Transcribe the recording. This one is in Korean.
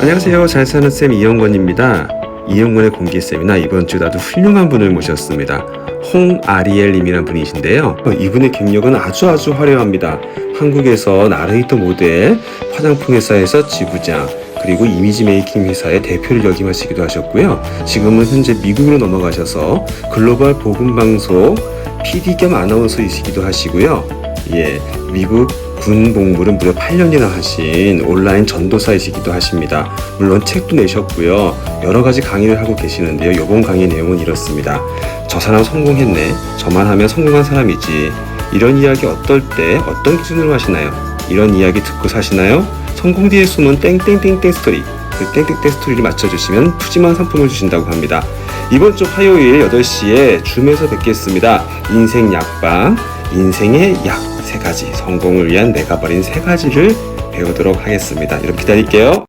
안녕하세요. 잘 사는 쌤 이영권입니다. 이영권의 공기 세미나 이번 주 아주 훌륭한 분을 모셨습니다. 홍아리엘님이란 분이신데요. 이분의 경력은 아주 아주 화려합니다. 한국에서 나레이터 모델, 화장품 회사에서 지부장, 그리고 이미지 메이킹 회사의 대표를 역임하시기도 하셨고요. 지금은 현재 미국으로 넘어가셔서 글로벌 복음 방송 PD 겸 아나운서이시기도 하시고요. 예, 미국 군 복무를 무려 8년이나 하신 온라인 전도사이시기도 하십니다. 물론 책도 내셨고요. 여러 가지 강의를 하고 계시는데요. 이번 강의 내용은 이렇습니다. 저 사람 성공했네. 저만 하면 성공한 사람이지. 이런 이야기 어떨 때 어떤 기준으로 하시나요? 이런 이야기 듣고 사시나요? 성공 뒤에 숨은 땡땡땡땡 스토리. 그 땡땡땡 스토리를 맞춰주시면 푸짐한 상품을 주신다고 합니다. 이번 주 화요일 8시에 줌에서 뵙겠습니다. 인생 약방, 인생의 약 세 가지, 성공을 위한 내가 버린 세 가지를 배우도록 하겠습니다. 여러분 기다릴게요.